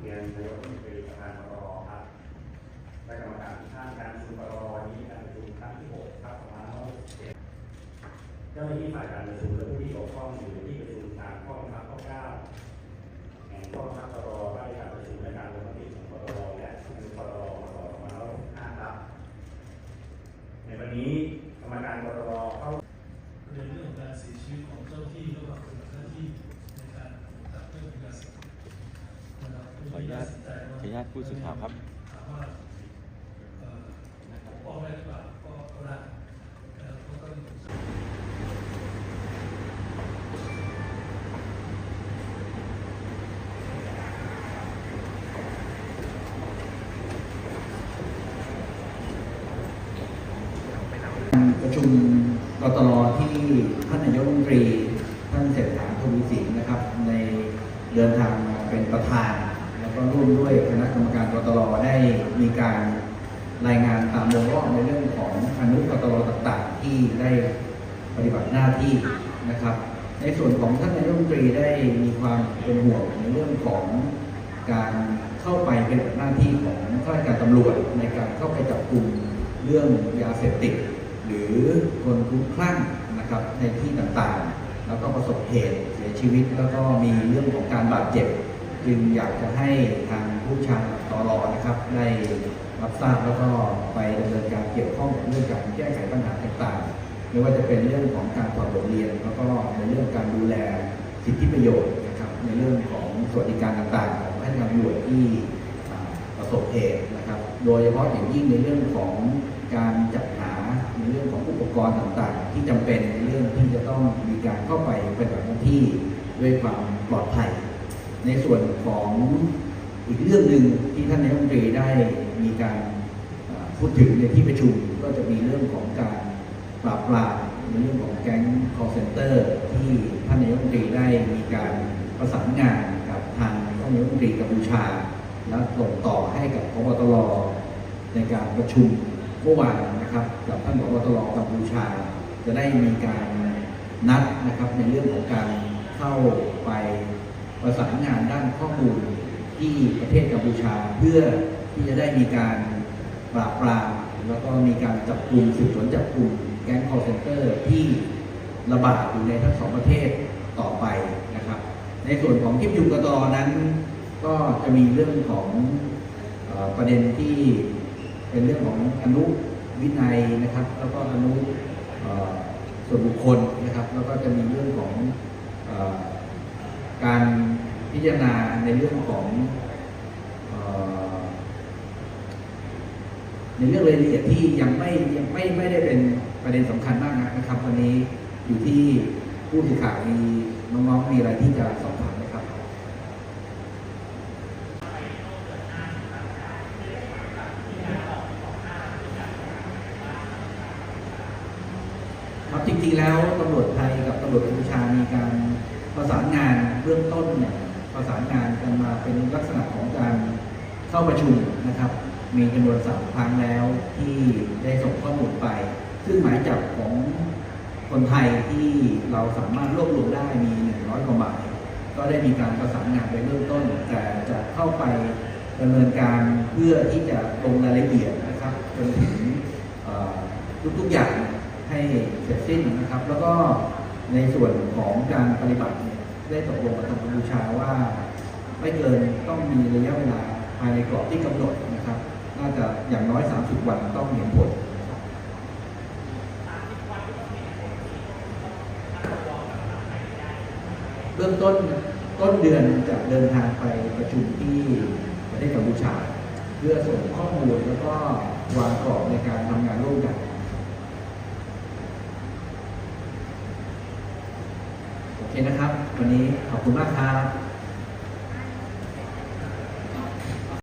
เรียนนายกรัฐมนตรีประธานรอครับและกรรมการทุกท่านการประชุมรอวันี้การประชุมครั้งที่6ครับประมาณเจ้าหน้าที่ฝ่ายการประชุมและผู้ที่เกี่ยวข้องอยู่ในที่ประชุมตามข้อบังคับข้อ9แห่งข้อบังคับรอว่ด้การประชุมและการลงมติของรอและอนุรอ ออนุญาตขออนุญาตผู้สื่อข่าวครับประชุมกตรที่ท่านนายกรัฐมนตรี ท่านเศรษฐาทวีสินนะครับ ในเดินทางมาเป็นประธาน ก็ร่วมด้วยคณะกรรมการกตรได้มีการรายงานตามวงรอบในเรื่องของอนุกตรต่างๆ ที่ได้ปฏิบัติหน้าที่นะครับ ในส่วนของท่านนายกรัฐมนตรีได้มีความเป็นห่วงในเรื่องของการเข้าไปปฏิบัติหน้าที่ของข้าราชการตำรวจในการเข้าไปจับกลุ่มเรื่องยาเสพติด หรือคนคลุ้มคลั่งนะครับในที่ต่างๆ แล้วก็ประสบเหตุเสียชีวิตแล้วก็มีเรื่องของการบาดเจ็บ จึงอยากจะให้ทางผู้ชาตรอนะครับได้รับทราบแล้วก็ไปดำเนินการเกี่ยวข้องกับเรื่องการแก้ไขปัญหาต่างๆ ไม่ว่าจะเป็นเรื่องของการถอดบทเรียน แล้วก็ในเรื่องการดูแลสิทธิประโยชน์นะครับในเรื่องของสวัสดิการต่างๆของพนักงานตำรวจที่ประสบเหตุนะครับ โดยเฉพาะอย่างยิ่งในเรื่องของการจัดหาในเรื่องของอุปกรณ์ต่างๆ ที่จำเป็นในเรื่องที่จะต้องมีการเข้าไปปฏิบัติหน้าที่ด้วยความปลอดภัย ในส่วนของอีกเรื่องหนึ่งที่ท่านนายกรัฐมนตรีได้มีการพูดถึงในที่ประชุมก็จะมีเรื่องของการปราบปรามในเรื่องของแก๊ง call center ที่ท่านนายกรัฐมนตรีได้มีการประสานงานกับทางท่านนายกรัฐมนตรีกัมพูชา และส่งต่อให้กับพบตรในการประชุมเมื่อวานนะครับกับท่านพบตรกัมพูชา จะได้มีการนัดนะครับในเรื่องของการเข้าไป ประสานงานด้านข้อมูลที่ประเทศกัมพูชา เพื่อที่จะได้มีการปราบปรามแล้วก็มีการจับกลุ่มสืบสวนจับกลุ่มแก๊ง call center ที่ระบาดอยู่ในทั้งสองประเทศต่อไปนะครับ ในส่วนของที่ประชุกตรนั้น ก็จะมีเรื่องของอประเด็นที่เป็นเรื่องของอนุวินัยนะครับ แล้วก็อนุส่วนบุคคลนะครับ แล้วก็จะมีเรื่องของอการ พิจารณาในเรื่องของออในเรื่องรายละเอียดที่ยังไม่ยังไม่ไม่ได้เป็นประเด็นสำคัญมากนักนะครับ วันนี้อยู่ที่ผู้สื่อข่าวมีน้องๆมีอะไรที่จะสอบถามไหมครับ ครับจริงๆแล้วตำรวจไทยกับตำรวจกัมพูชามีการประสานงานเบื้องต้นเนี่ย ประสานงานกันมาเป็นลักษณะของการเข้าประชุมนะครับ มีจำนวนสามครั้งแล้วที่ได้ส่งข้อมูลไป ซึ่งหมายจับของคนไทยที่เราสามารถรวบรวมได้มี100กว่าหมายก็ได้มีการประสานงานไปเบื้องต้นแต่จะเข้าไปดำเนินการเพื่อที่จะลงรายละเอียดนะครับจนถึงทุกๆอย่างให้เสร็จสิ้นนะครับ แล้วก็ในส่วนของการปฏิบัติเนี่ย ได้ตกลงกับทางกัมพูชาว่าไม่เกินต้องมีระยะเวลาภายในกรอบที่กำหนดนะครับ น่าจะอย่างน้อย 30 วันต้องเห็นผลเบื้องต้นต้นเดือนจะเดินทางไปประชุมที่ประเทศกัมพูชา เพื่อส่งข้อมูลแล้วก็วางกรอบในการทำงานร่วมกัน โอ เคนะครับ วันนี้ขอบคุณมากครับ